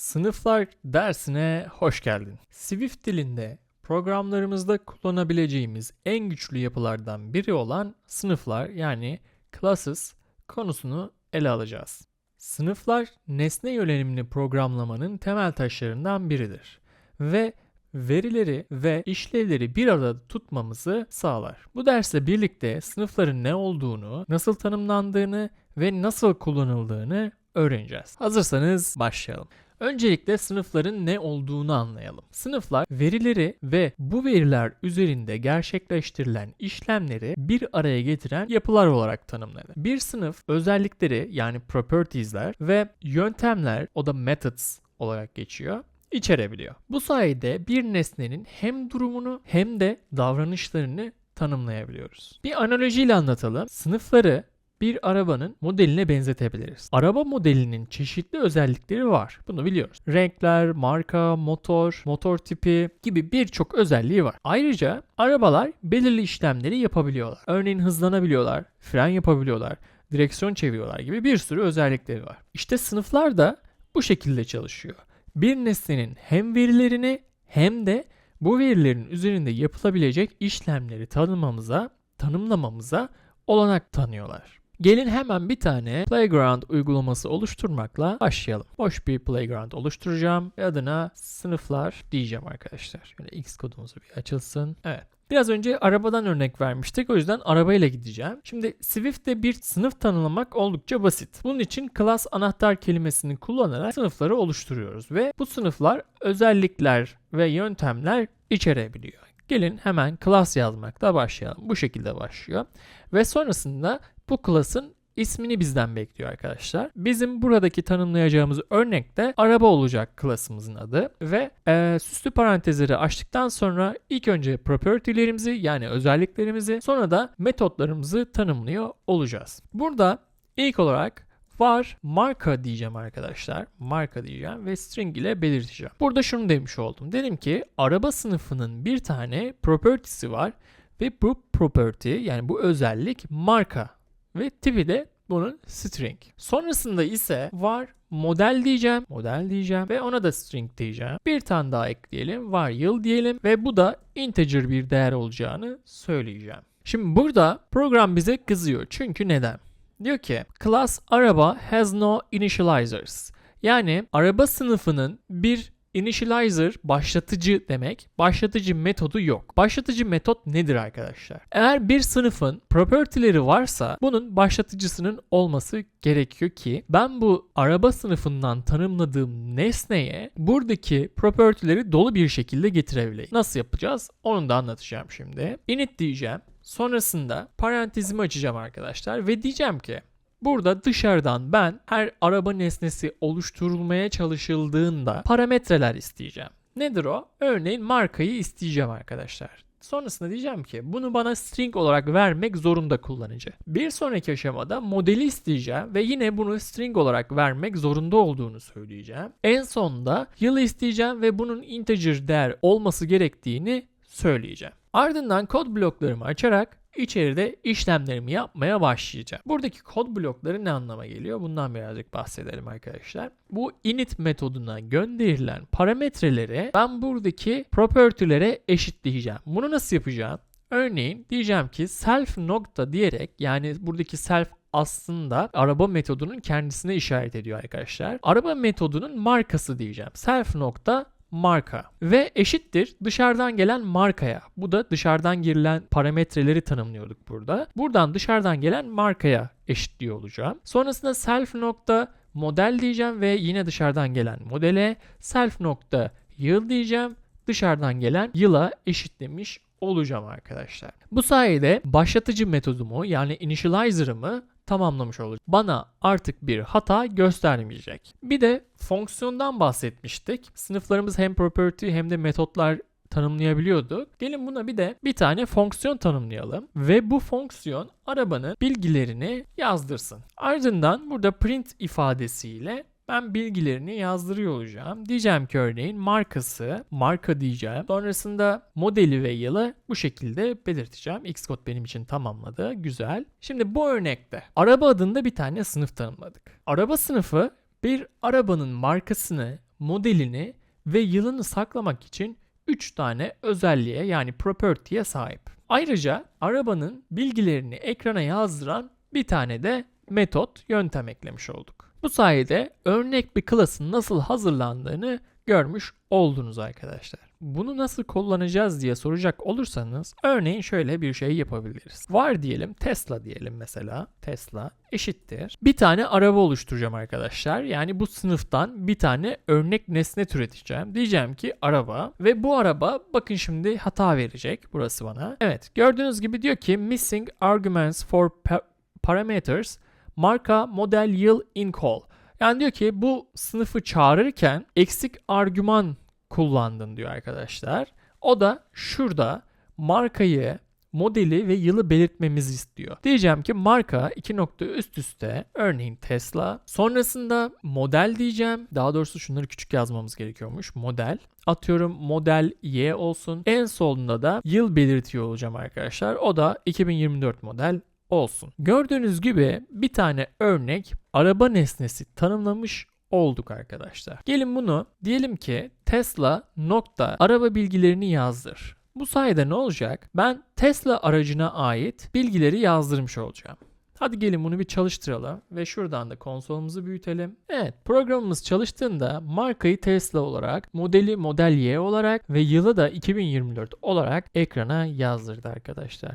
Sınıflar dersine hoş geldin. Swift dilinde programlarımızda kullanabileceğimiz en güçlü yapılardan biri olan sınıflar yani classes konusunu ele alacağız. Sınıflar nesne yönelimli programlamanın temel taşlarından biridir ve verileri ve işlevleri bir arada tutmamızı sağlar. Bu dersle birlikte sınıfların ne olduğunu, nasıl tanımlandığını ve nasıl kullanıldığını öğreneceğiz. Hazırsanız başlayalım. Öncelikle sınıfların ne olduğunu anlayalım. Sınıflar verileri ve bu veriler üzerinde gerçekleştirilen işlemleri bir araya getiren yapılar olarak tanımlanır. Bir sınıf özellikleri yani properties'ler ve yöntemler o da methods olarak geçiyor içerebiliyor. Bu sayede bir nesnenin hem durumunu hem de davranışlarını tanımlayabiliyoruz. Bir analojiyle anlatalım. Sınıfları bir arabanın modeline benzetebiliriz. Araba modelinin çeşitli özellikleri var. Bunu biliyoruz. Renkler, marka, motor, motor tipi gibi birçok özelliği var. Ayrıca arabalar belirli işlemleri yapabiliyorlar. Örneğin hızlanabiliyorlar, fren yapabiliyorlar, direksiyon çeviriyorlar gibi bir sürü özellikleri var. İşte sınıflar da bu şekilde çalışıyor. Bir nesnenin hem verilerini hem de bu verilerin üzerinde yapılabilecek işlemleri tanımamıza, tanımlamamıza olanak tanıyorlar. Gelin hemen bir tane Playground uygulaması oluşturmakla başlayalım. Boş bir Playground oluşturacağım adına sınıflar diyeceğim arkadaşlar. Şöyle X kodumuzu bir açılsın. Evet. Biraz önce arabadan örnek vermiştik. O yüzden arabayla gideceğim. Şimdi Swift'te bir sınıf tanımlamak oldukça basit. Bunun için class anahtar kelimesini kullanarak sınıfları oluşturuyoruz ve bu sınıflar özellikler ve yöntemler içerebiliyor. Gelin hemen class yazmakta başlayalım. Bu şekilde başlıyor. Ve sonrasında bu class'ın ismini bizden bekliyor arkadaşlar. Bizim buradaki tanımlayacağımız örnekte araba olacak klasımızın adı ve e, süslü parantezleri açtıktan sonra ilk önce property'lerimizi yani özelliklerimizi sonra da metotlarımızı tanımlıyor olacağız. Burada ilk olarak var marka diyeceğim arkadaşlar. Marka diyeceğim ve string ile belirteceğim. Burada şunu demiş oldum. Dedim ki araba sınıfının bir tane property'si var ve bu property yani bu özellik marka ve tipi de bunun string. Sonrasında ise var model diyeceğim, model diyeceğim ve ona da string diyeceğim. Bir tane daha ekleyelim, var yıl diyelim ve bu da integer bir değer olacağını söyleyeceğim. Şimdi burada program bize kızıyor. Çünkü neden? Diyor ki class araba has no initializers. Yani araba sınıfının bir Initializer başlatıcı demek. Başlatıcı metodu yok. Başlatıcı metot nedir arkadaşlar? Eğer bir sınıfın property'leri varsa bunun başlatıcısının olması gerekiyor ki ben bu araba sınıfından tanımladığım nesneye buradaki property'leri dolu bir şekilde getirebileyim. Nasıl yapacağız? Onu da anlatacağım şimdi. Init diyeceğim. Sonrasında parantezimi açacağım arkadaşlar ve diyeceğim ki Burada dışarıdan ben her araba nesnesi oluşturulmaya çalışıldığında parametreler isteyeceğim. Nedir o? Örneğin markayı isteyeceğim arkadaşlar. Sonrasında diyeceğim ki bunu bana string olarak vermek zorunda kullanıcı. Bir sonraki aşamada modeli isteyeceğim ve yine bunu string olarak vermek zorunda olduğunu söyleyeceğim. En sonunda yılı isteyeceğim ve bunun integer değer olması gerektiğini söyleyeceğim. Ardından kod bloklarımı açarak içeride işlemlerimi yapmaya başlayacağım. Buradaki kod blokları ne anlama geliyor? Bundan birazcık bahsedelim arkadaşlar. Bu init metoduna gönderilen parametreleri ben buradaki property'lere eşitleyeceğim. Bunu nasıl yapacağım? Örneğin diyeceğim ki self nokta diyerek yani buradaki self aslında araba metodunun kendisine işaret ediyor arkadaşlar. Araba metodunun markası diyeceğim. Self nokta marka ve eşittir dışarıdan gelen markaya. Bu da dışarıdan girilen parametreleri tanımlıyorduk burada. Buradan dışarıdan gelen markaya eşitliyor olacağım. Sonrasında self nokta model diyeceğim ve yine dışarıdan gelen modele self nokta yıl diyeceğim. Dışarıdan gelen yıla eşitlemiş olacağım arkadaşlar. Bu sayede başlatıcı metodumu yani initializer'ımı tamamlamış olacak. Bana artık bir hata göstermeyecek. Bir de fonksiyondan bahsetmiştik. Sınıflarımız hem property hem de metotlar tanımlayabiliyorduk. Gelin buna bir de bir tane fonksiyon tanımlayalım ve bu fonksiyon arabanın bilgilerini yazdırsın. Ardından burada print ifadesiyle ben bilgilerini yazdırıyor olacağım. Diyeceğim ki örneğin markası, marka diyeceğim. Sonrasında modeli ve yılı bu şekilde belirteceğim. Xcode benim için tamamladı. Güzel. Şimdi bu örnekte araba adında bir tane sınıf tanımladık. Araba sınıfı bir arabanın markasını, modelini ve yılını saklamak için 3 tane özelliğe yani property'ye sahip. Ayrıca arabanın bilgilerini ekrana yazdıran bir tane de metot, yöntem eklemiş olduk. Bu sayede örnek bir klasın nasıl hazırlandığını görmüş oldunuz arkadaşlar. Bunu nasıl kullanacağız diye soracak olursanız örneğin şöyle bir şey yapabiliriz. Var diyelim Tesla diyelim mesela. Tesla eşittir. Bir tane araba oluşturacağım arkadaşlar. Yani bu sınıftan bir tane örnek nesne türeteceğim. Diyeceğim ki araba ve bu araba bakın şimdi hata verecek burası bana. Evet gördüğünüz gibi diyor ki missing arguments for pa- parameters marka model yıl in call. Yani diyor ki bu sınıfı çağırırken eksik argüman kullandın diyor arkadaşlar. O da şurada markayı, modeli ve yılı belirtmemizi istiyor. Diyeceğim ki marka iki nokta üst üste örneğin Tesla. Sonrasında model diyeceğim. Daha doğrusu şunları küçük yazmamız gerekiyormuş. Model. Atıyorum model Y olsun. En solunda da yıl belirtiyor olacağım arkadaşlar. O da 2024 model olsun. Gördüğünüz gibi bir tane örnek araba nesnesi tanımlamış olduk arkadaşlar. Gelin bunu diyelim ki Tesla nokta araba bilgilerini yazdır. Bu sayede ne olacak? Ben Tesla aracına ait bilgileri yazdırmış olacağım. Hadi gelin bunu bir çalıştıralım ve şuradan da konsolumuzu büyütelim. Evet programımız çalıştığında markayı Tesla olarak, modeli Model Y olarak ve yılı da 2024 olarak ekrana yazdırdı arkadaşlar.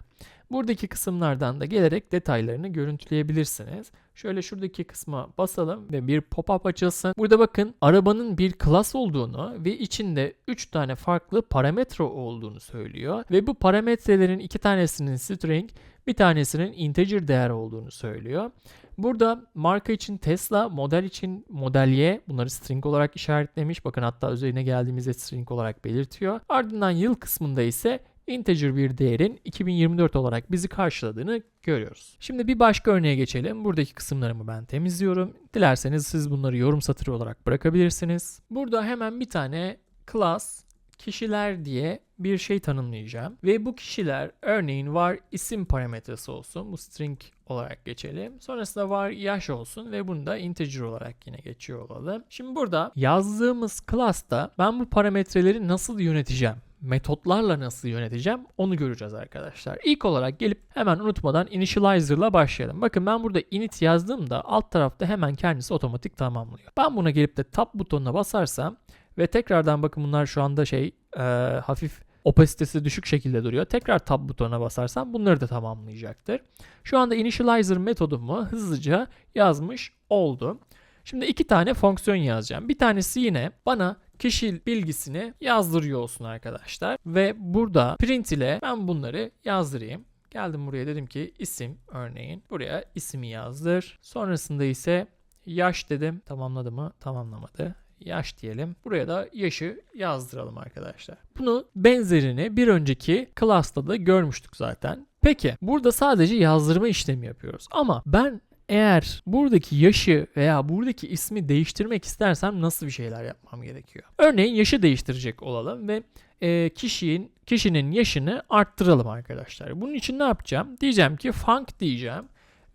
Buradaki kısımlardan da gelerek detaylarını görüntüleyebilirsiniz. Şöyle şuradaki kısma basalım ve bir pop-up açılsın. Burada bakın arabanın bir klas olduğunu ve içinde 3 tane farklı parametre olduğunu söylüyor. Ve bu parametrelerin iki tanesinin string, bir tanesinin integer değer olduğunu söylüyor. Burada marka için Tesla, model için Model Y bunları string olarak işaretlemiş. Bakın hatta üzerine geldiğimizde string olarak belirtiyor. Ardından yıl kısmında ise integer bir değerin 2024 olarak bizi karşıladığını görüyoruz. Şimdi bir başka örneğe geçelim. Buradaki kısımlarımı ben temizliyorum. Dilerseniz siz bunları yorum satırı olarak bırakabilirsiniz. Burada hemen bir tane class kişiler diye bir şey tanımlayacağım. Ve bu kişiler örneğin var isim parametresi olsun. Bu string olarak geçelim. Sonrasında var yaş olsun ve bunu da integer olarak yine geçiyor olalım. Şimdi burada yazdığımız class'ta ben bu parametreleri nasıl yöneteceğim? Metotlarla nasıl yöneteceğim onu göreceğiz arkadaşlar. İlk olarak gelip hemen unutmadan initializer ile başlayalım. Bakın ben burada init yazdığımda alt tarafta hemen kendisi otomatik tamamlıyor. Ben buna gelip de tab butonuna basarsam ve tekrardan bakın bunlar şu anda şey e, hafif opasitesi düşük şekilde duruyor. Tekrar tab butonuna basarsam bunları da tamamlayacaktır. Şu anda initializer metodumu hızlıca yazmış oldum. Şimdi iki tane fonksiyon yazacağım. Bir tanesi yine bana kişi bilgisini yazdırıyor olsun arkadaşlar. Ve burada print ile ben bunları yazdırayım. Geldim buraya dedim ki isim örneğin. Buraya ismi yazdır. Sonrasında ise yaş dedim. Tamamladı mı? Tamamlamadı yaş diyelim. Buraya da yaşı yazdıralım arkadaşlar. Bunu benzerini bir önceki class'ta da görmüştük zaten. Peki burada sadece yazdırma işlemi yapıyoruz. Ama ben eğer buradaki yaşı veya buradaki ismi değiştirmek istersem nasıl bir şeyler yapmam gerekiyor? Örneğin yaşı değiştirecek olalım ve e, kişinin kişinin yaşını arttıralım arkadaşlar. Bunun için ne yapacağım? Diyeceğim ki func diyeceğim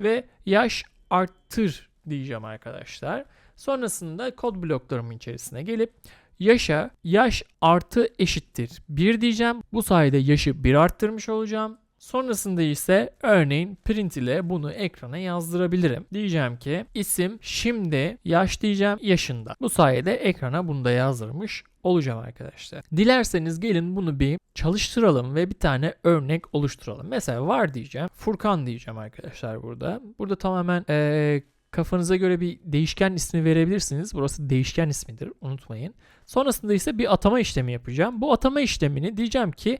ve yaş arttır diyeceğim arkadaşlar. Sonrasında kod bloklarımın içerisine gelip yaşa yaş artı eşittir 1 diyeceğim. Bu sayede yaşı 1 arttırmış olacağım. Sonrasında ise örneğin print ile bunu ekrana yazdırabilirim. Diyeceğim ki isim şimdi yaş diyeceğim yaşında. Bu sayede ekrana bunu da yazdırmış olacağım arkadaşlar. Dilerseniz gelin bunu bir çalıştıralım ve bir tane örnek oluşturalım. Mesela var diyeceğim. Furkan diyeceğim arkadaşlar burada. Burada tamamen ee, kafanıza göre bir değişken ismi verebilirsiniz. Burası değişken ismidir unutmayın. Sonrasında ise bir atama işlemi yapacağım. Bu atama işlemini diyeceğim ki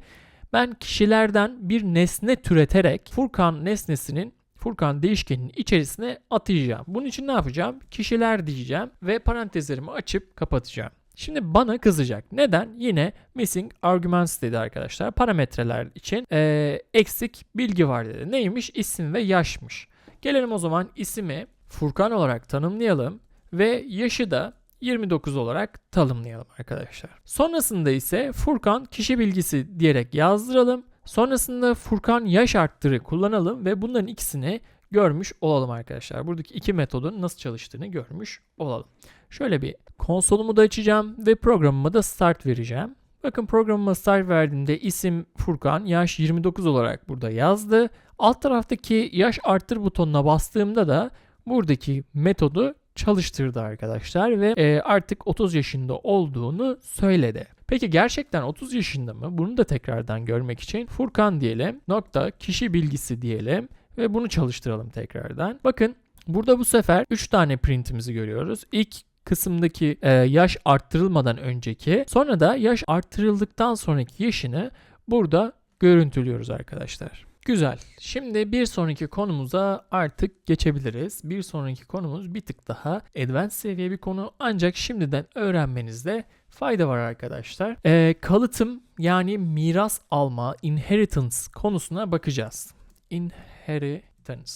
ben kişilerden bir nesne türeterek Furkan nesnesinin Furkan değişkeninin içerisine atayacağım. Bunun için ne yapacağım? Kişiler diyeceğim ve parantezlerimi açıp kapatacağım. Şimdi bana kızacak. Neden? Yine missing arguments dedi arkadaşlar. Parametreler için e, eksik bilgi var dedi. Neymiş? İsim ve yaşmış. Gelelim o zaman isimi Furkan olarak tanımlayalım ve yaşı da 29 olarak tanımlayalım arkadaşlar. Sonrasında ise Furkan kişi bilgisi diyerek yazdıralım. Sonrasında Furkan yaş arttırı kullanalım ve bunların ikisini görmüş olalım arkadaşlar. Buradaki iki metodun nasıl çalıştığını görmüş olalım. Şöyle bir konsolumu da açacağım ve programıma da start vereceğim. Bakın programıma start verdiğimde isim Furkan, yaş 29 olarak burada yazdı. Alt taraftaki yaş arttır butonuna bastığımda da buradaki metodu çalıştırdı arkadaşlar ve e, artık 30 yaşında olduğunu söyledi. Peki gerçekten 30 yaşında mı? Bunu da tekrardan görmek için Furkan diyelim, nokta kişi bilgisi diyelim ve bunu çalıştıralım tekrardan. Bakın burada bu sefer 3 tane printimizi görüyoruz. İlk kısımdaki e, yaş arttırılmadan önceki sonra da yaş arttırıldıktan sonraki yaşını burada görüntülüyoruz arkadaşlar. Güzel. Şimdi bir sonraki konumuza artık geçebiliriz. Bir sonraki konumuz bir tık daha advanced seviye bir konu ancak şimdiden öğrenmenizde fayda var arkadaşlar. Ee, kalıtım yani miras alma, inheritance konusuna bakacağız. Inheritance.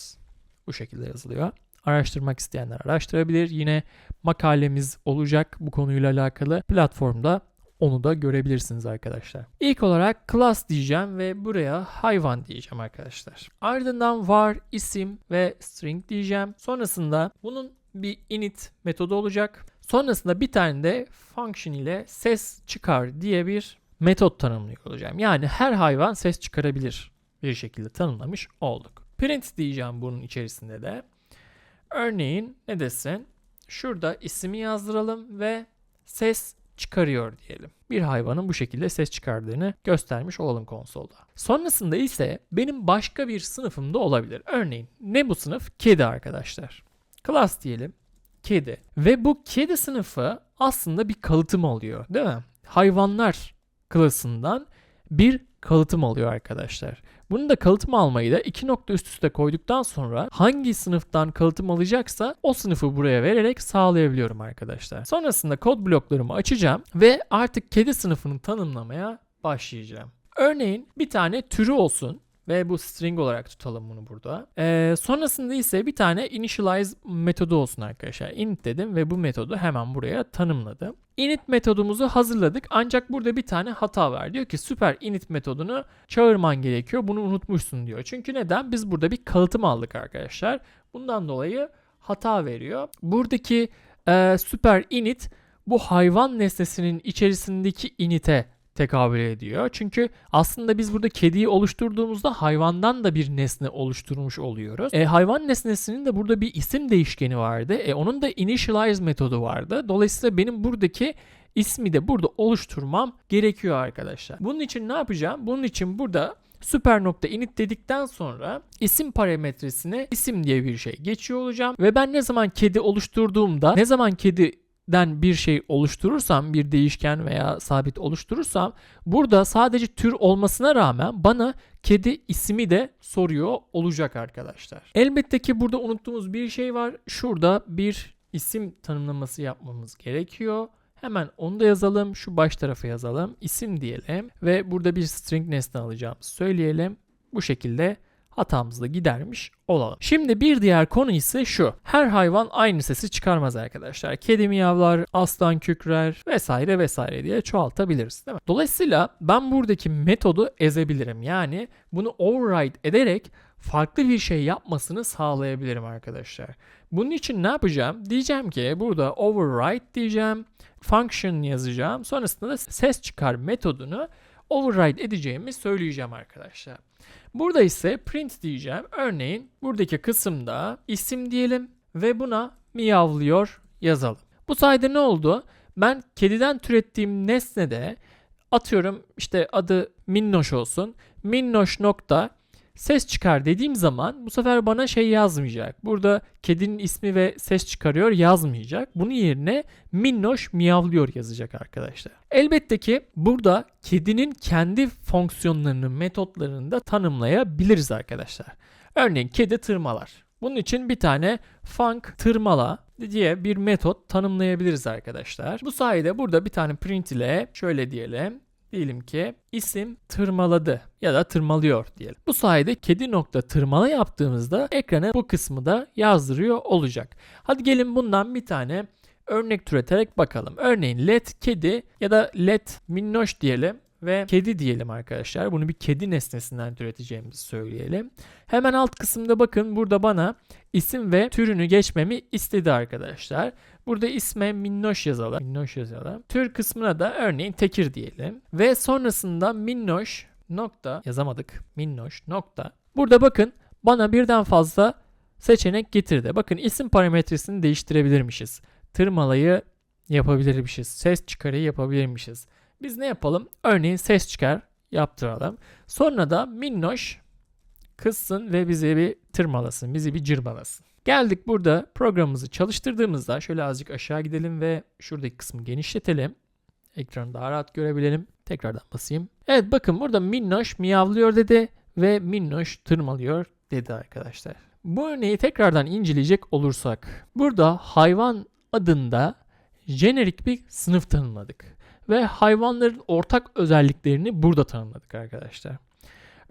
Bu şekilde yazılıyor. Araştırmak isteyenler araştırabilir. Yine makalemiz olacak bu konuyla alakalı platformda onu da görebilirsiniz arkadaşlar. İlk olarak class diyeceğim ve buraya hayvan diyeceğim arkadaşlar. Ardından var, isim ve string diyeceğim. Sonrasında bunun bir init metodu olacak. Sonrasında bir tane de function ile ses çıkar diye bir metot tanımlıyor olacağım. Yani her hayvan ses çıkarabilir bir şekilde tanımlamış olduk. Print diyeceğim bunun içerisinde de. Örneğin ne desin? Şurada ismi yazdıralım ve ses çıkarıyor diyelim. Bir hayvanın bu şekilde ses çıkardığını göstermiş olalım konsolda. Sonrasında ise benim başka bir sınıfım da olabilir. Örneğin ne bu sınıf? Kedi arkadaşlar. Class diyelim. Kedi. Ve bu kedi sınıfı aslında bir kalıtım oluyor değil mi? Hayvanlar klasından bir kalıtım alıyor arkadaşlar. Bunu da kalıtım almayı da iki nokta üst üste koyduktan sonra hangi sınıftan kalıtım alacaksa o sınıfı buraya vererek sağlayabiliyorum arkadaşlar. Sonrasında kod bloklarımı açacağım ve artık kedi sınıfını tanımlamaya başlayacağım. Örneğin bir tane türü olsun ve bu string olarak tutalım bunu burada. Ee, sonrasında ise bir tane initialize metodu olsun arkadaşlar. Init dedim ve bu metodu hemen buraya tanımladım. Init metodumuzu hazırladık ancak burada bir tane hata var. Diyor ki süper init metodunu çağırman gerekiyor. Bunu unutmuşsun diyor. Çünkü neden? Biz burada bir kalıtım aldık arkadaşlar. Bundan dolayı hata veriyor. Buradaki e, süper init bu hayvan nesnesinin içerisindeki init'e tekabül ediyor. Çünkü aslında biz burada kediyi oluşturduğumuzda hayvandan da bir nesne oluşturmuş oluyoruz. E, hayvan nesnesinin de burada bir isim değişkeni vardı. E, onun da initialize metodu vardı. Dolayısıyla benim buradaki ismi de burada oluşturmam gerekiyor arkadaşlar. Bunun için ne yapacağım? Bunun için burada süper nokta init dedikten sonra isim parametresine isim diye bir şey geçiyor olacağım ve ben ne zaman kedi oluşturduğumda ne zaman kedi den bir şey oluşturursam, bir değişken veya sabit oluşturursam burada sadece tür olmasına rağmen bana kedi ismi de soruyor olacak arkadaşlar. Elbette ki burada unuttuğumuz bir şey var. Şurada bir isim tanımlaması yapmamız gerekiyor. Hemen onu da yazalım. Şu baş tarafa yazalım. İsim diyelim ve burada bir string nesne alacağımızı söyleyelim. Bu şekilde hatamızı da gidermiş olalım. Şimdi bir diğer konu ise şu. Her hayvan aynı sesi çıkarmaz arkadaşlar. Kedi miyavlar, aslan kükrer vesaire vesaire diye çoğaltabiliriz değil mi? Dolayısıyla ben buradaki metodu ezebilirim. Yani bunu override ederek farklı bir şey yapmasını sağlayabilirim arkadaşlar. Bunun için ne yapacağım? Diyeceğim ki burada override diyeceğim. Function yazacağım. Sonrasında da ses çıkar metodunu override edeceğimi söyleyeceğim arkadaşlar. Burada ise print diyeceğim. Örneğin buradaki kısımda isim diyelim ve buna miyavlıyor yazalım. Bu sayede ne oldu? Ben kediden türettiğim nesnede atıyorum işte adı minnoş olsun. Minnoş nokta ses çıkar dediğim zaman bu sefer bana şey yazmayacak. Burada kedinin ismi ve ses çıkarıyor yazmayacak. Bunun yerine minnoş miyavlıyor yazacak arkadaşlar. Elbette ki burada kedinin kendi fonksiyonlarını, metotlarını da tanımlayabiliriz arkadaşlar. Örneğin kedi tırmalar. Bunun için bir tane func tırmala diye bir metot tanımlayabiliriz arkadaşlar. Bu sayede burada bir tane print ile şöyle diyelim Diyelim ki isim tırmaladı ya da tırmalıyor diyelim. Bu sayede kedi nokta tırmala yaptığımızda ekrana bu kısmı da yazdırıyor olacak. Hadi gelin bundan bir tane örnek türeterek bakalım. Örneğin let kedi ya da let minnoş diyelim ve kedi diyelim arkadaşlar. Bunu bir kedi nesnesinden türeteceğimizi söyleyelim. Hemen alt kısımda bakın burada bana isim ve türünü geçmemi istedi arkadaşlar. Burada isme minnoş yazalım. Minnoş yazalım. Tür kısmına da örneğin tekir diyelim. Ve sonrasında minnoş nokta yazamadık. Minnoş nokta. Burada bakın bana birden fazla seçenek getirdi. Bakın isim parametresini değiştirebilirmişiz. Tırmalayı yapabilirmişiz. Ses çıkarı yapabilirmişiz. Biz ne yapalım? Örneğin ses çıkar yaptıralım. Sonra da minnoş kızsın ve bizi bir tırmalasın, bizi bir cırmalasın. Geldik burada programımızı çalıştırdığımızda şöyle azıcık aşağı gidelim ve şuradaki kısmı genişletelim. Ekranı daha rahat görebilelim. Tekrardan basayım. Evet bakın burada minnoş miyavlıyor dedi ve minnoş tırmalıyor dedi arkadaşlar. Bu örneği tekrardan inceleyecek olursak burada hayvan adında jenerik bir sınıf tanımladık ve hayvanların ortak özelliklerini burada tanımladık arkadaşlar.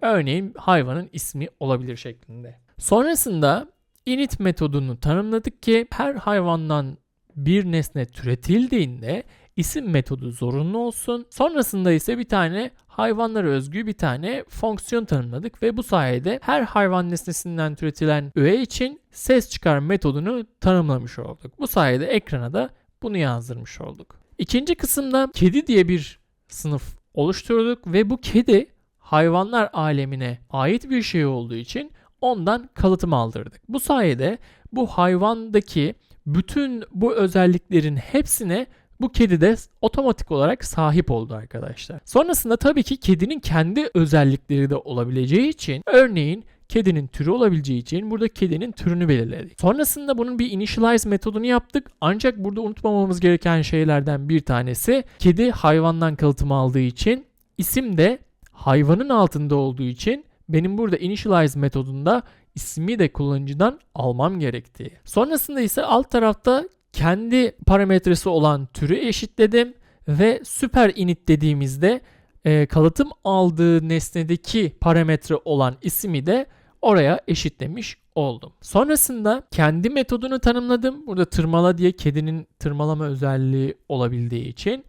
Örneğin hayvanın ismi olabilir şeklinde. Sonrasında init metodunu tanımladık ki her hayvandan bir nesne türetildiğinde isim metodu zorunlu olsun. Sonrasında ise bir tane hayvanlara özgü bir tane fonksiyon tanımladık ve bu sayede her hayvan nesnesinden türetilen öğe için ses çıkar metodunu tanımlamış olduk. Bu sayede ekrana da bunu yazdırmış olduk. İkinci kısımda kedi diye bir sınıf oluşturduk ve bu kedi hayvanlar alemine ait bir şey olduğu için ondan kalıtım aldırdık. Bu sayede bu hayvandaki bütün bu özelliklerin hepsine bu kedi de otomatik olarak sahip oldu arkadaşlar. Sonrasında tabii ki kedinin kendi özellikleri de olabileceği için örneğin kedinin türü olabileceği için burada kedinin türünü belirledik. Sonrasında bunun bir initialize metodunu yaptık. Ancak burada unutmamamız gereken şeylerden bir tanesi kedi hayvandan kalıtım aldığı için isim de hayvanın altında olduğu için benim burada initialize metodunda ismi de kullanıcıdan almam gerektiği. Sonrasında ise alt tarafta kendi parametresi olan türü eşitledim ve süper init dediğimizde e, kalıtım aldığı nesnedeki parametre olan ismi de oraya eşitlemiş oldum. Sonrasında kendi metodunu tanımladım. Burada tırmala diye kedinin tırmalama özelliği olabildiği için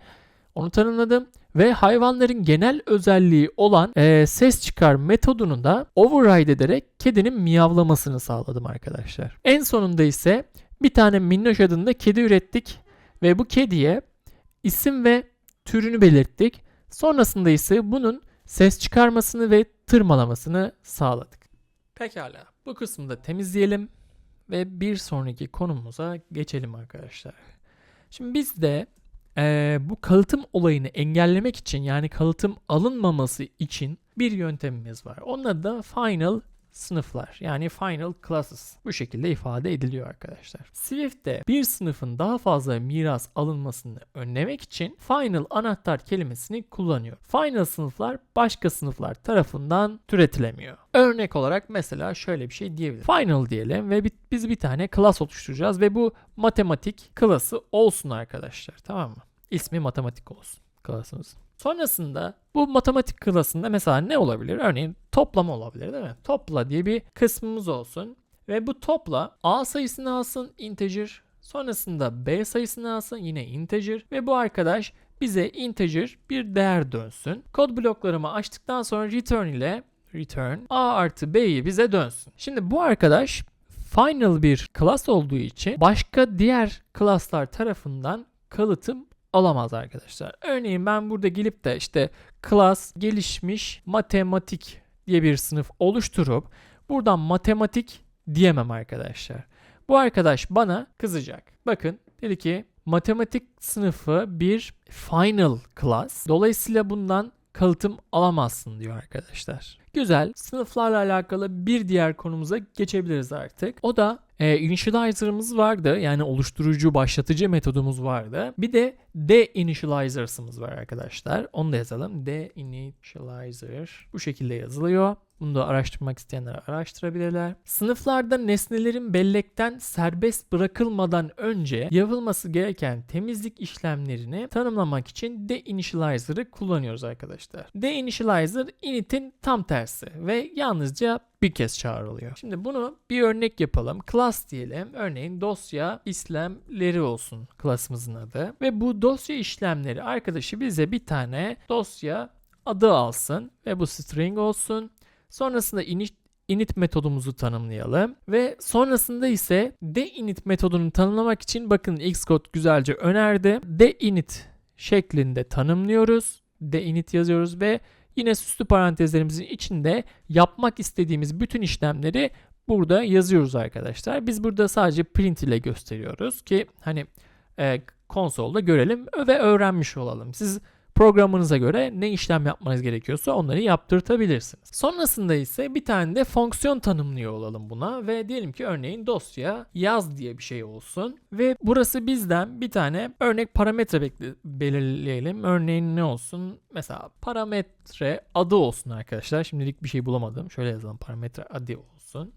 onu tanımladım ve hayvanların genel özelliği olan e, ses çıkar metodunu da override ederek kedinin miyavlamasını sağladım arkadaşlar. En sonunda ise bir tane minnoş adında kedi ürettik ve bu kediye isim ve türünü belirttik. Sonrasında ise bunun ses çıkarmasını ve tırmalamasını sağladık. Pekala bu kısmı da temizleyelim ve bir sonraki konumuza geçelim arkadaşlar. Şimdi biz de e, bu kalıtım olayını engellemek için yani kalıtım alınmaması için bir yöntemimiz var. Onun adı da final sınıflar yani final classes bu şekilde ifade ediliyor arkadaşlar. Swift'te bir sınıfın daha fazla miras alınmasını önlemek için final anahtar kelimesini kullanıyor. Final sınıflar başka sınıflar tarafından türetilemiyor. Örnek olarak mesela şöyle bir şey diyebilirim. Final diyelim ve biz bir tane class oluşturacağız ve bu matematik klası olsun arkadaşlar tamam mı? İsmi matematik olsun klasımızın. Sonrasında bu matematik klasında mesela ne olabilir? Örneğin toplama olabilir değil mi? Topla diye bir kısmımız olsun. Ve bu topla A sayısını alsın integer. Sonrasında B sayısını alsın yine integer. Ve bu arkadaş bize integer bir değer dönsün. Kod bloklarımı açtıktan sonra return ile return A artı B'yi bize dönsün. Şimdi bu arkadaş final bir class olduğu için başka diğer classlar tarafından kalıtım alamaz arkadaşlar. Örneğin ben burada gelip de işte class gelişmiş matematik diye bir sınıf oluşturup buradan matematik diyemem arkadaşlar. Bu arkadaş bana kızacak. Bakın dedi ki matematik sınıfı bir final class. Dolayısıyla bundan kalıtım alamazsın diyor arkadaşlar. Güzel. Sınıflarla alakalı bir diğer konumuza geçebiliriz artık. O da e, initializer'ımız vardı. Yani oluşturucu, başlatıcı metodumuz vardı. Bir de de-initializers'ımız var arkadaşlar. Onu da yazalım. De-initializer bu şekilde yazılıyor. Bunu da araştırmak isteyenler araştırabilirler. Sınıflarda nesnelerin bellekten serbest bırakılmadan önce yapılması gereken temizlik işlemlerini tanımlamak için deinitializer'ı kullanıyoruz arkadaşlar. Deinitializer init'in tam tersi ve yalnızca bir kez çağrılıyor. Şimdi bunu bir örnek yapalım. Class diyelim. Örneğin dosya işlemleri olsun class'ımızın adı. Ve bu dosya işlemleri arkadaşı bize bir tane dosya adı alsın ve bu string olsun. Sonrasında init, init metodumuzu tanımlayalım ve sonrasında ise deinit metodunu tanımlamak için bakın Xcode güzelce önerdi. Deinit şeklinde tanımlıyoruz. Deinit yazıyoruz ve yine süslü parantezlerimizin içinde yapmak istediğimiz bütün işlemleri burada yazıyoruz arkadaşlar. Biz burada sadece print ile gösteriyoruz ki hani e, konsolda görelim ve öğrenmiş olalım. Siz programınıza göre ne işlem yapmanız gerekiyorsa onları yaptırtabilirsiniz. Sonrasında ise bir tane de fonksiyon tanımlıyor olalım buna ve diyelim ki örneğin dosya yaz diye bir şey olsun ve burası bizden bir tane örnek parametre belirleyelim. Örneğin ne olsun? Mesela parametre adı olsun arkadaşlar. Şimdilik bir şey bulamadım. Şöyle yazalım parametre adı olsun.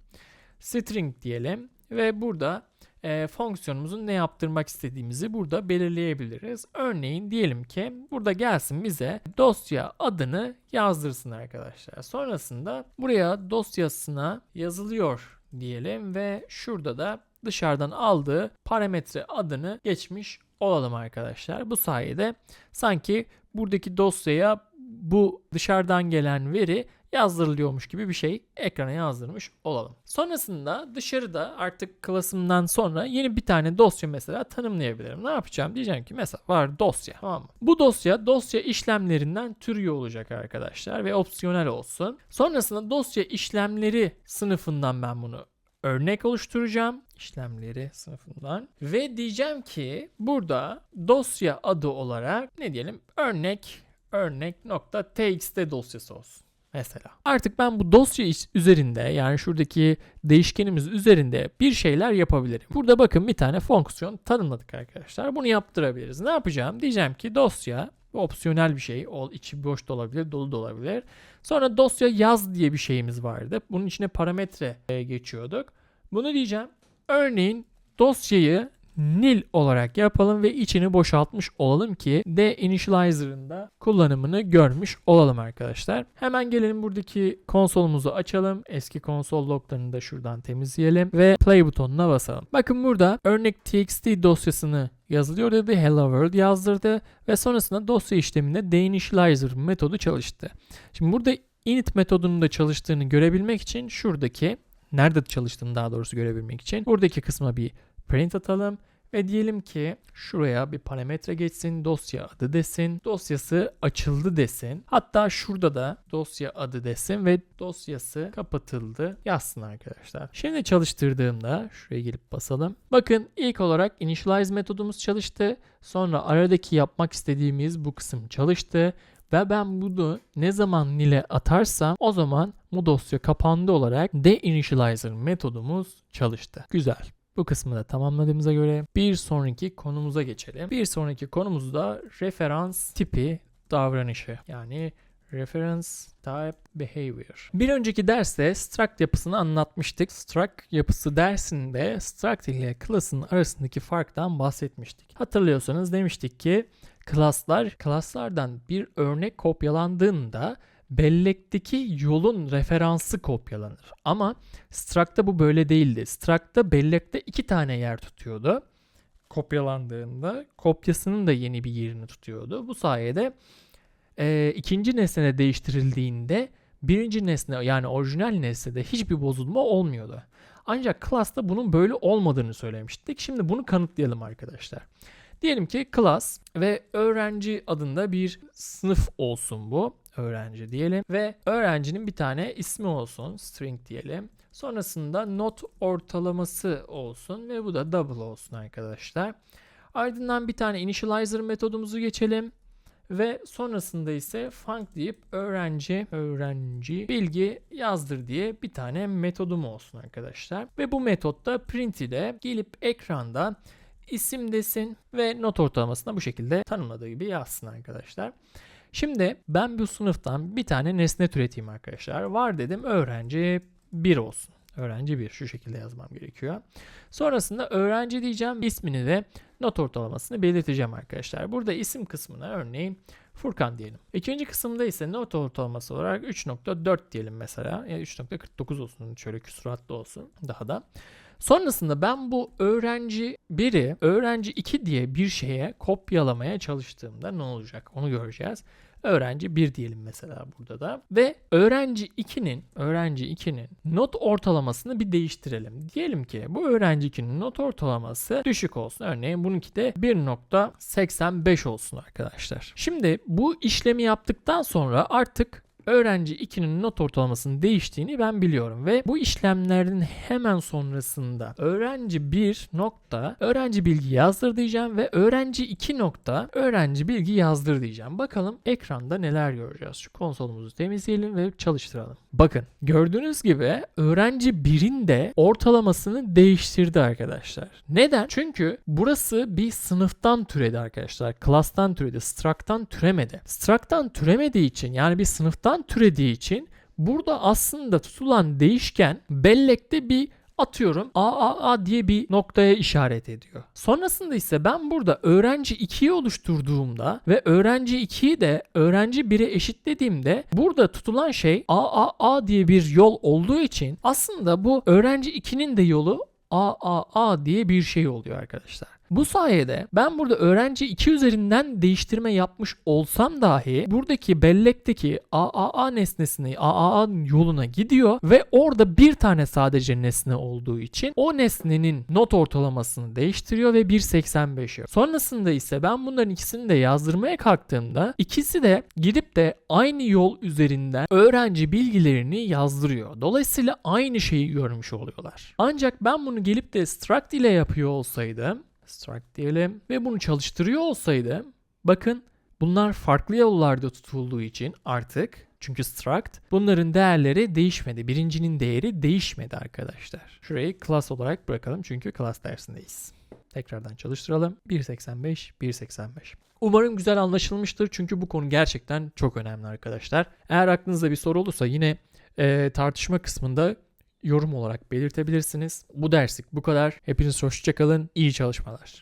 String diyelim ve burada e, fonksiyonumuzun ne yaptırmak istediğimizi burada belirleyebiliriz. Örneğin diyelim ki burada gelsin bize dosya adını yazdırsın arkadaşlar. Sonrasında buraya dosyasına yazılıyor diyelim ve şurada da dışarıdan aldığı parametre adını geçmiş olalım arkadaşlar. Bu sayede sanki buradaki dosyaya bu dışarıdan gelen veri yazdırılıyormuş gibi bir şey ekrana yazdırmış olalım. Sonrasında dışarıda artık klasımdan sonra yeni bir tane dosya mesela tanımlayabilirim. Ne yapacağım? Diyeceğim ki mesela var dosya tamam mı? Bu dosya dosya işlemlerinden türüyor olacak arkadaşlar ve opsiyonel olsun. Sonrasında dosya işlemleri sınıfından ben bunu örnek oluşturacağım işlemleri sınıfından ve diyeceğim ki burada dosya adı olarak ne diyelim örnek örnek.txt dosyası olsun. Mesela. Artık ben bu dosya üzerinde yani şuradaki değişkenimiz üzerinde bir şeyler yapabilirim. Burada bakın bir tane fonksiyon tanımladık arkadaşlar. Bunu yaptırabiliriz. Ne yapacağım? Diyeceğim ki dosya bu opsiyonel bir şey. O içi boş da olabilir, dolu da olabilir. Sonra dosya yaz diye bir şeyimiz vardı. Bunun içine parametre e, geçiyorduk. Bunu diyeceğim. Örneğin dosyayı nil olarak yapalım ve içini boşaltmış olalım ki deinitializer'ın da kullanımını görmüş olalım arkadaşlar. Hemen gelelim buradaki konsolumuzu açalım. Eski konsol loglarını da şuradan temizleyelim ve play butonuna basalım. Bakın burada örnek txt dosyasını yazılıyor dedi. Hello World yazdırdı ve sonrasında dosya işleminde deinitializer metodu çalıştı. Şimdi burada init metodunun da çalıştığını görebilmek için şuradaki nerede çalıştığını daha doğrusu görebilmek için buradaki kısma bir print atalım ve diyelim ki şuraya bir parametre geçsin, dosya adı desin, dosyası açıldı desin. Hatta şurada da dosya adı desin ve dosyası kapatıldı yazsın arkadaşlar. Şimdi çalıştırdığımda şuraya gelip basalım. Bakın ilk olarak initialize metodumuz çalıştı. Sonra aradaki yapmak istediğimiz bu kısım çalıştı. Ve ben bunu ne zaman nile atarsam o zaman bu dosya kapandı olarak deinitializer metodumuz çalıştı. Güzel. Bu kısmı da tamamladığımıza göre bir sonraki konumuza geçelim. Bir sonraki konumuz da referans tipi davranışı. Yani Reference Type Behavior. Bir önceki derste struct yapısını anlatmıştık. Struct yapısı dersinde struct ile class'ın arasındaki farktan bahsetmiştik. Hatırlıyorsanız demiştik ki class'lar class'lardan bir örnek kopyalandığında bellekteki yolun referansı kopyalanır. Ama struct'ta bu böyle değildi. Struct'ta bellekte iki tane yer tutuyordu. Kopyalandığında kopyasının da yeni bir yerini tutuyordu. Bu sayede e, ikinci nesne değiştirildiğinde birinci nesne yani orijinal nesnede hiçbir bozulma olmuyordu. Ancak class'ta bunun böyle olmadığını söylemiştik. Şimdi bunu kanıtlayalım arkadaşlar. Diyelim ki class ve öğrenci adında bir sınıf olsun bu. Öğrenci diyelim ve öğrencinin bir tane ismi olsun string diyelim. Sonrasında not ortalaması olsun ve bu da double olsun arkadaşlar. Ardından bir tane initializer metodumuzu geçelim. Ve sonrasında ise func deyip öğrenci öğrenci bilgi yazdır diye bir tane metodum olsun arkadaşlar. Ve bu metotta print ile gelip ekranda isim desin ve not ortalamasını bu şekilde tanımladığı gibi yazsın arkadaşlar. Şimdi ben bu sınıftan bir tane nesne türeteyim arkadaşlar. Var dedim öğrenci 1 olsun. Öğrenci 1 şu şekilde yazmam gerekiyor. Sonrasında öğrenci diyeceğim ismini ve not ortalamasını belirteceğim arkadaşlar. Burada isim kısmına örneğin Furkan diyelim. İkinci kısımda ise not ortalaması olarak 3.4 diyelim mesela. Yani 3.49 olsun şöyle küsuratlı olsun daha da. Sonrasında ben bu öğrenci 1'i öğrenci 2 diye bir şeye kopyalamaya çalıştığımda ne olacak onu göreceğiz. Öğrenci 1 diyelim mesela burada da. Ve öğrenci 2'nin öğrenci 2'nin not ortalamasını bir değiştirelim. Diyelim ki bu öğrenci 2'nin not ortalaması düşük olsun. Örneğin bununki de 1.85 olsun arkadaşlar. Şimdi bu işlemi yaptıktan sonra artık öğrenci 2'nin not ortalamasının değiştiğini ben biliyorum ve bu işlemlerin hemen sonrasında öğrenci 1 nokta öğrenci bilgi yazdır diyeceğim ve öğrenci 2 nokta öğrenci bilgi yazdır diyeceğim. Bakalım ekranda neler göreceğiz. Şu konsolumuzu temizleyelim ve çalıştıralım. Bakın gördüğünüz gibi öğrenci 1'in de ortalamasını değiştirdi arkadaşlar. Neden? Çünkü burası bir sınıftan türedi arkadaşlar. Class'tan türedi. Struct'tan türemedi. Struct'tan türemediği için yani bir sınıftan türediği için burada aslında tutulan değişken bellekte bir atıyorum AAA diye bir noktaya işaret ediyor. Sonrasında ise ben burada öğrenci 2'yi oluşturduğumda ve öğrenci 2'yi de öğrenci 1'e eşitlediğimde burada tutulan şey AAA diye bir yol olduğu için aslında bu öğrenci 2'nin de yolu AAA diye bir şey oluyor arkadaşlar. Bu sayede ben burada öğrenci 2 üzerinden değiştirme yapmış olsam dahi buradaki bellekteki AAA nesnesini AAA yoluna gidiyor ve orada bir tane sadece nesne olduğu için o nesnenin not ortalamasını değiştiriyor ve 1.85 yapıyor. Sonrasında ise ben bunların ikisini de yazdırmaya kalktığımda ikisi de gidip de aynı yol üzerinden öğrenci bilgilerini yazdırıyor. Dolayısıyla aynı şeyi görmüş oluyorlar. Ancak ben bunu gelip de struct ile yapıyor olsaydım struct diyelim ve bunu çalıştırıyor olsaydım bakın bunlar farklı yollarda tutulduğu için artık çünkü struct bunların değerleri değişmedi. Birincinin değeri değişmedi arkadaşlar. Şurayı class olarak bırakalım çünkü class dersindeyiz. Tekrardan çalıştıralım. 1.85, 1.85. Umarım güzel anlaşılmıştır çünkü bu konu gerçekten çok önemli arkadaşlar. Eğer aklınızda bir soru olursa yine e, tartışma kısmında yorum olarak belirtebilirsiniz. Bu derslik bu kadar. Hepiniz hoşçakalın. İyi çalışmalar.